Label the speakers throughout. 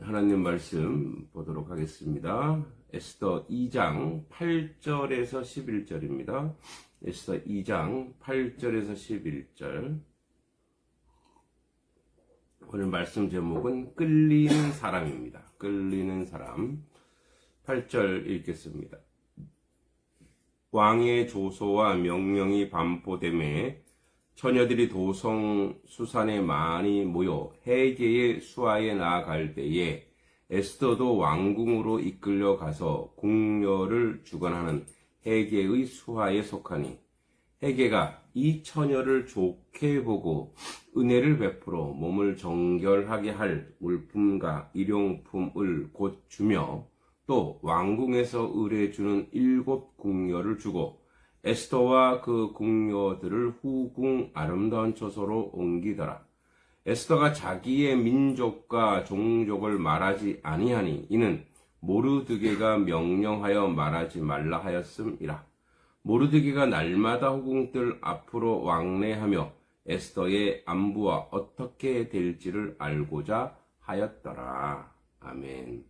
Speaker 1: 하나님 말씀 보도록 하겠습니다. 에스더 2장 8절에서 11절입니다. 에스더 2장 8절에서 11절. 오늘 말씀 제목은 끌리는 사람입니다. 끌리는 사람. 8절 읽겠습니다. 왕의 조소와 명령이 반포됨에 처녀들이 도성 수산에 많이 모여 해계의 수하에 나아갈 때에 에스더도 왕궁으로 이끌려 가서 궁녀를 주관하는 해계의 수하에 속하니 해계가 이 처녀를 좋게 보고 은혜를 베풀어 몸을 정결하게 할 물품과 일용품을 곧 주며 또 왕궁에서 의뢰 주는 일곱 궁녀를 주고 에스더와 그 궁녀들을 후궁 아름다운 처소로 옮기더라. 에스더가 자기의 민족과 종족을 말하지 아니하니 이는 모르드게가 명령하여 말하지 말라 하였음이라. 모르드게가 날마다 후궁들 앞으로 왕래하며 에스더의 안부와 어떻게 될지를 알고자 하였더라. 아멘.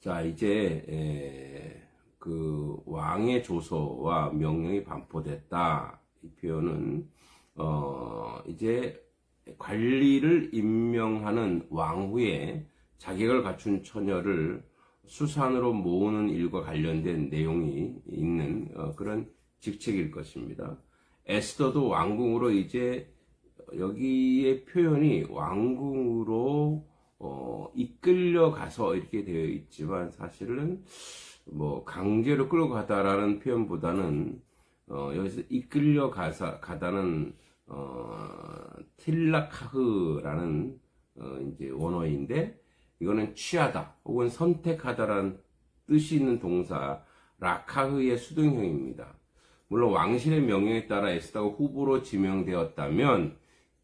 Speaker 1: 자, 이제 에, 그 왕의 조서와 명령이 반포됐다. 이 표현은 어 이제 관리를 임명하는 왕후에 자격을 갖춘 처녀를 수산으로 모으는 일과 관련된 내용이 있는 어, 그런 직책일 것입니다. 에스더도 왕궁으로 이제 여기에 표현이 왕궁으로 어, 이끌려 가서 이렇게 되어 있지만 사실은 뭐 강제로 끌고 가다라는 표현보다는 어, 여기서 이끌려 가사 가다는 어, 틸라카흐라는 어, 이제 원어인데 이거는 취하다 혹은 선택하다라는 뜻이 있는 동사 라카흐의 수동형입니다. 물론 왕실의 명령에 따라 에스더가 후보로 지명되었다면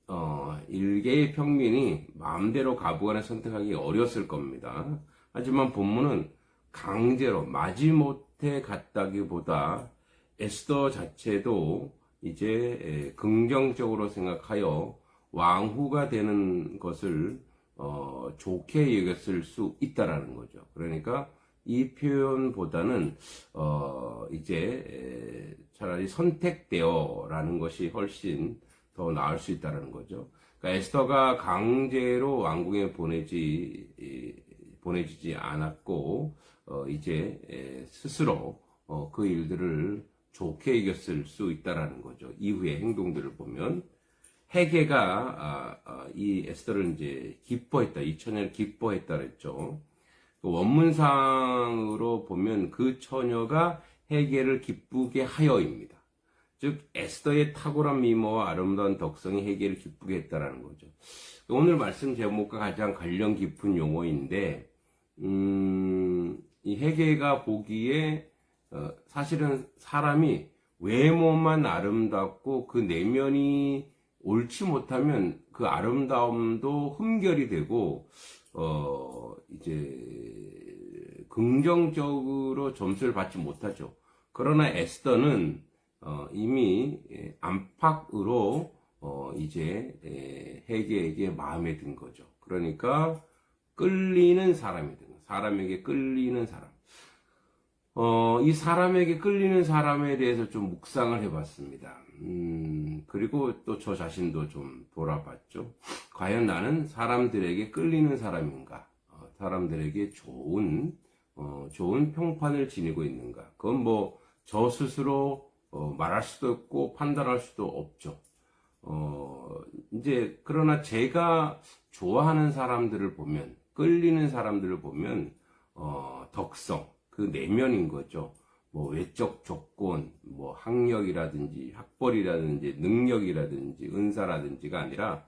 Speaker 1: 어, 일개의 평민이 마음대로 가부간에 선택하기 어려웠을 겁니다. 하지만 본문은 강제로 마지못해 갔다기보다 에스더 자체도 이제 긍정적으로 생각하여 왕후가 되는 것을 어, 좋게 여겼을 수 있다라는 거죠. 그러니까 이 표현보다는 어, 이제 차라리 선택되어라는 것이 훨씬 더 나을 수 있다라는 거죠. 그러니까 에스더가 강제로 왕궁에 보내지 보내지지 않았고 어, 이제 스스로 어, 그 일들을 좋게 이겼을 수 있다라는 거죠. 이후의 행동들을 보면 해계가 아, 아, 이 에스더를 이제 기뻐했다, 이 처녀를 기뻐했다 그랬죠. 그 원문상으로 보면 그 처녀가 해계를 기쁘게 하여입니다. 즉 에스더의 탁월한 미모와 아름다운 덕성이 해계를 기쁘게 했다라는 거죠. 오늘 말씀 제목과 가장 관련 깊은 용어인데 음, 이 해계가 보기에 어, 사실은 사람이 외모만 아름답고 그 내면이 옳지 못하면 그 아름다움도 흠결이 되고 어 이제 긍정적으로 점수를 받지 못하죠. 그러나 에스더는 어, 이미 안팎으로 어, 이제 해계에게 마음에 든 거죠. 그러니까 끌리는 사람이 든 거예요. 사람에게 끌리는 사람. 어, 이 사람에게 끌리는 사람에 대해서 좀 묵상을 해봤습니다. 음, 그리고 또 저 자신도 좀 돌아봤죠. 과연 나는 사람들에게 끌리는 사람인가? 어, 사람들에게 좋은, 어, 좋은 평판을 지니고 있는가? 그건 뭐, 저 스스로 어, 말할 수도 없고 판단할 수도 없죠. 어, 이제, 그러나 제가 좋아하는 사람들을 보면, 끌리는 사람들을 보면, 어, 덕성, 그 내면인 거죠. 뭐 외적 조건, 뭐 학력이라든지 학벌이라든지 능력이라든지 은사라든지가 아니라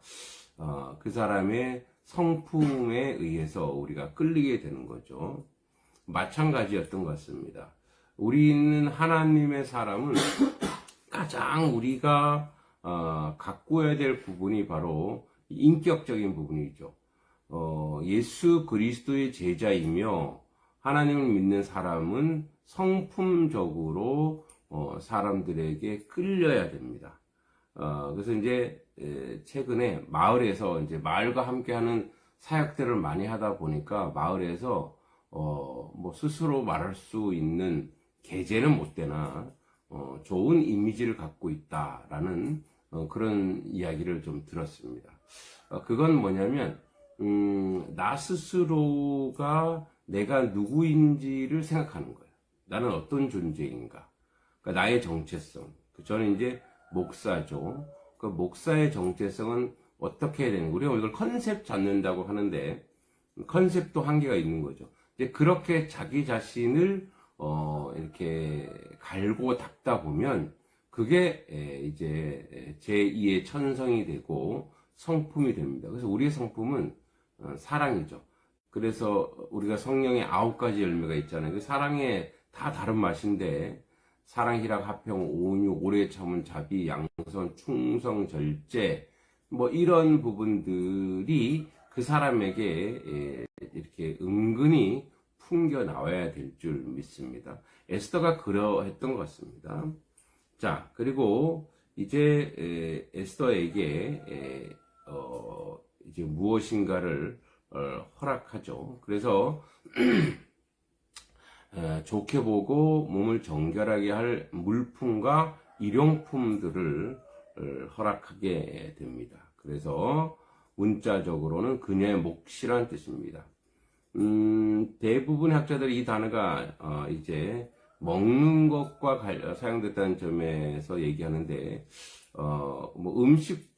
Speaker 1: 어, 그 사람의 성품에 의해서 우리가 끌리게 되는 거죠. 마찬가지였던 것 같습니다. 우리는 하나님의 사람을 가장 우리가 어, 가꾸어야 될 부분이 바로 인격적인 부분이죠. 어, 예수 그리스도의 제자이며 하나님을 믿는 사람은 성품적으로 어, 사람들에게 끌려야 됩니다. 어, 그래서 이제 에, 최근에 마을에서 이제 마을과 함께하는 사역들을 많이 하다 보니까 마을에서 어, 뭐 스스로 말할 수 있는 계제는 못 되나 어, 좋은 이미지를 갖고 있다라는 어, 그런 이야기를 좀 들었습니다. 어, 그건 뭐냐면 음, 나 스스로가 내가 누구인지를 생각하는 거예요. 나는 어떤 존재인가? 그러니까 나의 정체성. 저는 이제 목사죠. 그 목사의 정체성은 어떻게 해야 되는 거예요? 우리가 이걸 컨셉 잡는다고 하는데 컨셉도 한계가 있는 거죠. 이제 그렇게 자기 자신을 어, 이렇게 갈고 닦다 보면 그게 에, 이제 제2의 천성이 되고 성품이 됩니다. 그래서 우리의 성품은 어, 사랑이죠. 그래서 우리가 성령의 아홉 가지 열매가 있잖아요. 그 사랑에 다 다른 맛인데 사랑, 희락, 화평, 온유, 오래 참은 자비, 양선, 충성, 절제 뭐 이런 부분들이 그 사람에게 에, 이렇게 은근히 풍겨 나와야 될 줄 믿습니다. 에스더가 그러했던 것 같습니다. 자, 그리고 이제 에, 에스더에게 에, 어, 이제 무엇인가를 어, 허락하죠. 그래서 에, 좋게 보고 몸을 정결하게 할 물품과 일용품들을 어, 허락하게 됩니다. 그래서 문자적으로는 그녀의 몫이란 뜻입니다. 음, 대부분의 학자들이 이 단어가 어, 이제 먹는 것과 관- 사용됐다는 점에서 얘기하는데 어, 뭐 음식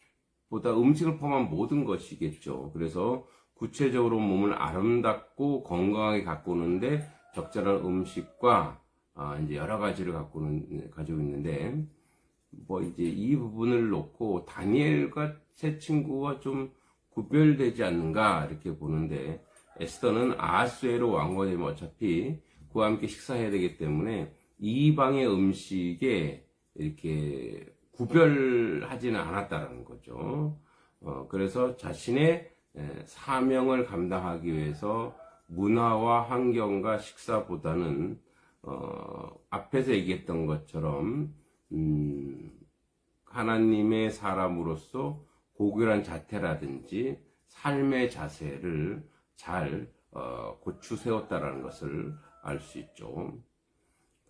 Speaker 1: 보다 음식을 포함한 모든 것이겠죠. 그래서 구체적으로 몸을 아름답고 건강하게 가꾸는데 적절한 음식과 아, 이제 여러 가지를 갖고는 가지고 있는데 뭐 이제 이 부분을 놓고 다니엘과 세 친구와 좀 구별되지 않는가 이렇게 보는데 에스더는 아하수에로 되면 어차피 그와 함께 식사해야 되기 때문에 이방의 음식에 이렇게 구별하지는 않았다라는 거죠. 어, 그래서 자신의 에, 사명을 감당하기 위해서 문화와 환경과 식사보다는 어, 앞에서 얘기했던 것처럼 음, 하나님의 사람으로서 고결한 자태라든지 삶의 자세를 잘 어, 고추 세웠다라는 것을 알 수 있죠.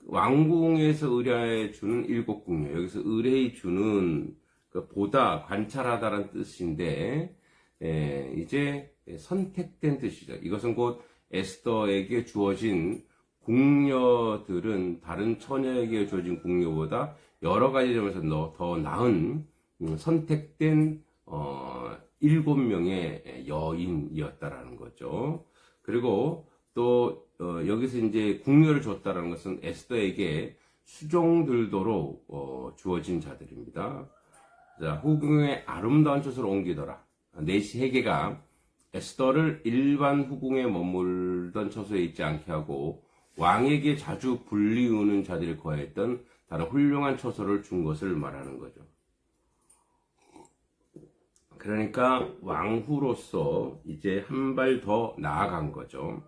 Speaker 1: 왕궁에서 의뢰해 주는 일곱 궁녀 여기서 의뢰해 주는 그 보다 관찰하다라는 뜻인데 에, 이제 선택된 뜻이죠. 이것은 곧 에스더에게 주어진 궁녀들은 다른 처녀에게 주어진 궁녀보다 여러 가지 점에서 더, 더 나은 음, 선택된 어, 일곱 명의 여인이었다라는 거죠. 그리고 또 어, 여기서 이제 궁녀를 줬다라는 것은 에스더에게 수종들도록 어, 주어진 자들입니다. 자, 후궁의 아름다운 처소로 옮기더라. 네시 해계가 에스더를 일반 후궁에 머물던 처소에 있지 않게 하고 왕에게 자주 불리우는 자들이 거했던 다른 훌륭한 처소를 준 것을 말하는 거죠. 그러니까 왕후로서 이제 한 발 더 나아간 거죠.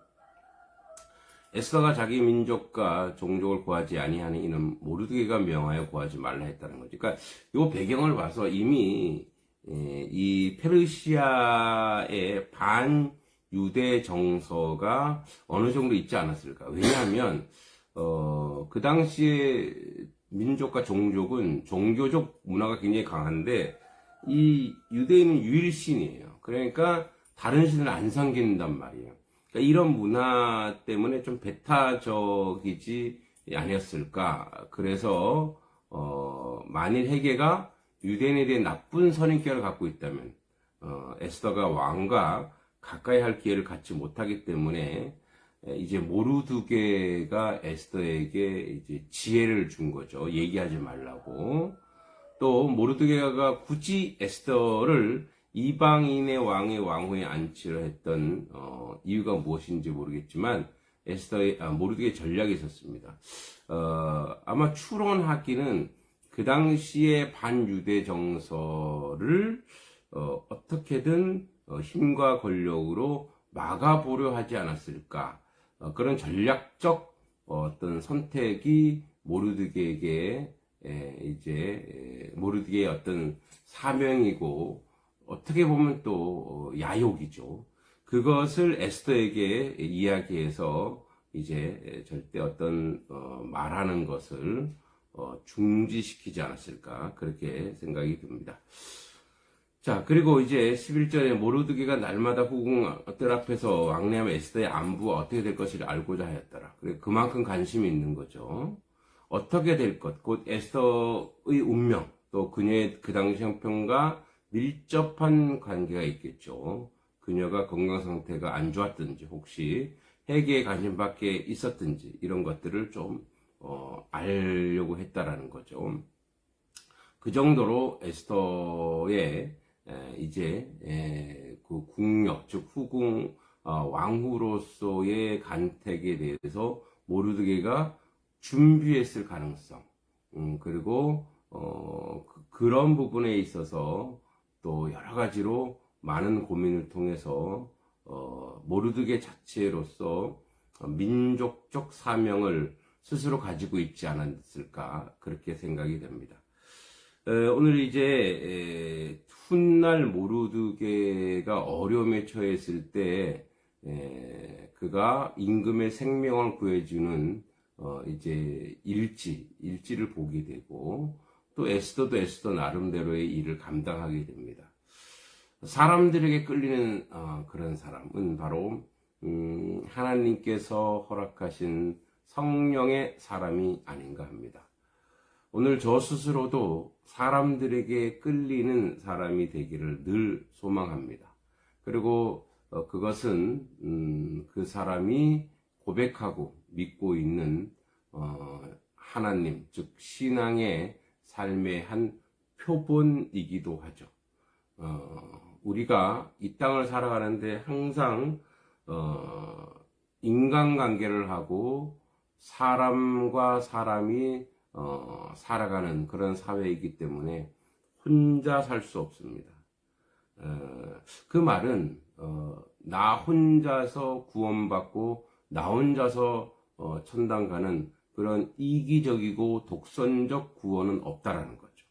Speaker 1: 에스더가 자기 민족과 종족을 구하지 아니하는 이는 모르드게가 명하여 구하지 말라 했다는 거죠. 그러니까 이 배경을 봐서 이미 예, 이 페르시아의 반 유대 정서가 어느 정도 있지 않았을까? 왜냐하면 어, 그 당시에 민족과 종족은 종교적 문화가 굉장히 강한데 이 유대인은 유일신이에요. 그러니까 다른 신을 안 섬긴단 말이에요. 그러니까 이런 문화 때문에 좀 배타적이지 아니었을까. 그래서 어, 만일 해계가 유대인에 대해 나쁜 선인격을 갖고 있다면 어, 에스더가 왕과 가까이 할 기회를 갖지 못하기 때문에 에, 이제 모르드게가 에스더에게 이제 지혜를 준 거죠. 얘기하지 말라고. 또 모르드게가 굳이 에스더를 이방인의 왕의 왕후에 안치려 했던 어, 이유가 무엇인지 모르겠지만 에스더의 아, 모르드게 전략이 있었습니다. 어, 아마 추론하기는 그 당시의 반유대 정서를 어, 어떻게든 어, 힘과 권력으로 막아보려 하지 않았을까 어, 그런 전략적 어 떤 선택이 모르드게에게 에, 이제 에, 모르드게의 어떤 사명이고 어떻게 보면 또 어, 야욕이죠. 그것을 에스더에게 이야기해서 이제 절대 어떤 어, 말하는 것을 어, 중지시키지 않았을까 그렇게 생각이 듭니다. 자 그리고 이제 11절에 모르드게가 날마다 후궁들 앞에서 왕래하며 에스더의 안부가 어떻게 될 것을 알고자 하였더라. 그만큼 관심이 있는 거죠. 어떻게 될 것, 곧 에스더의 운명, 또 그녀의 그 당시 형편과 밀접한 관계가 있겠죠. 그녀가 건강 상태가 안 좋았든지, 혹시 회계에 관심 밖에 있었든지, 이런 것들을 좀, 어, 알려고 했다라는 거죠. 그 정도로 에스더의, 에, 이제, 에, 그 국력, 즉, 후궁, 어, 왕후로서의 간택에 대해서 모르드게가 준비했을 가능성, 음, 그리고, 어, 그, 런 부분에 있어서 또 여러 가지로 많은 고민을 통해서, 어, 모르드게 자체로서 민족적 사명을 스스로 가지고 있지 않았을까, 그렇게 생각이 됩니다. 에, 오늘 이제, 에, 훗날 모르드게가 어려움에 처했을 때, 에, 그가 임금의 생명을 구해주는 어, 이제 일지, 일지를 보게 되고, 또 에스더도 에스더 나름대로의 일을 감당하게 됩니다. 사람들에게 끌리는 어, 그런 사람은 바로 음, 하나님께서 허락하신 성령의 사람이 아닌가 합니다. 오늘 저 스스로도 사람들에게 끌리는 사람이 되기를 늘 소망합니다. 그리고 어, 그것은 음, 그 사람이 고백하고 믿고 있는 어, 하나님, 즉 신앙의 삶의 한 표본이기도 하죠. 어, 우리가 이 땅을 살아가는데 항상 어, 인간관계를 하고 사람과 사람이 어, 살아가는 그런 사회이기 때문에 혼자 살 수 없습니다. 어, 그 말은 어, 나 혼자서 구원받고 나 혼자서 어, 천당 가는 그런 이기적이고 독선적 구원은 없다라는 거죠.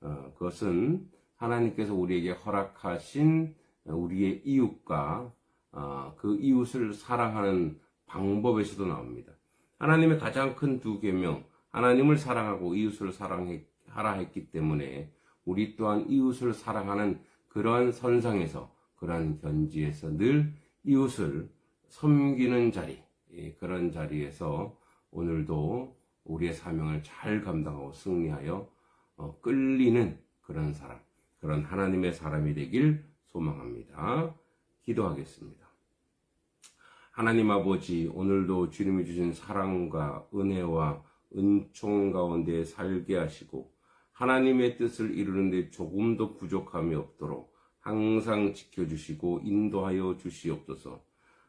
Speaker 1: 어, 그것은 하나님께서 우리에게 허락하신 우리의 이웃과 어, 그 이웃을 사랑하는 방법에서도 나옵니다. 하나님의 가장 큰 두 계명, 하나님을 사랑하고 이웃을 사랑하라 했기 때문에 우리 또한 이웃을 사랑하는 그러한 선상에서 그러한 견지에서 늘 이웃을 섬기는 자리, 예, 그런 자리에서 오늘도 우리의 사명을 잘 감당하고 승리하여 어, 끌리는 그런 사람, 그런 하나님의 사람이 되길 소망합니다. 기도하겠습니다. 하나님 아버지, 오늘도 주님이 주신 사랑과 은혜와 은총 가운데 살게 하시고, 하나님의 뜻을 이루는데 조금도 부족함이 없도록 항상 지켜주시고 인도하여 주시옵소서.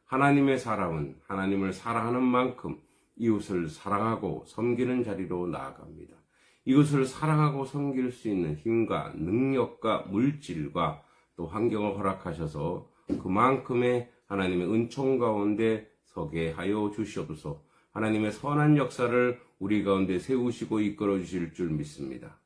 Speaker 1: 하나님의 사람은 하나님을 사랑하는 만큼 이웃을 사랑하고 섬기는 자리로 나아갑니다. 이웃을 사랑하고 섬길 수 있는 힘과 능력과 물질과 또 환경을 허락하셔서 그만큼의 하나님의 은총 가운데 서게 하여 주시옵소서. 하나님의 선한 역사를 우리 가운데 세우시고 이끌어 주실 줄 믿습니다.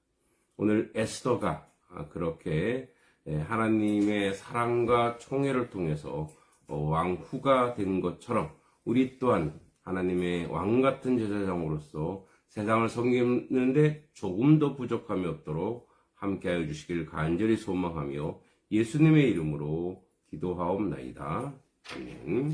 Speaker 1: 오늘 에스더가 그렇게 하나님의 사랑과 총애를 통해서 어, 왕후가 된 것처럼 우리 또한 하나님의 왕 같은 제사장으로서 세상을 섬기는데 조금 더 부족함이 없도록 함께하여 주시길 간절히 소망하며 예수님의 이름으로 기도하옵나이다. 아멘.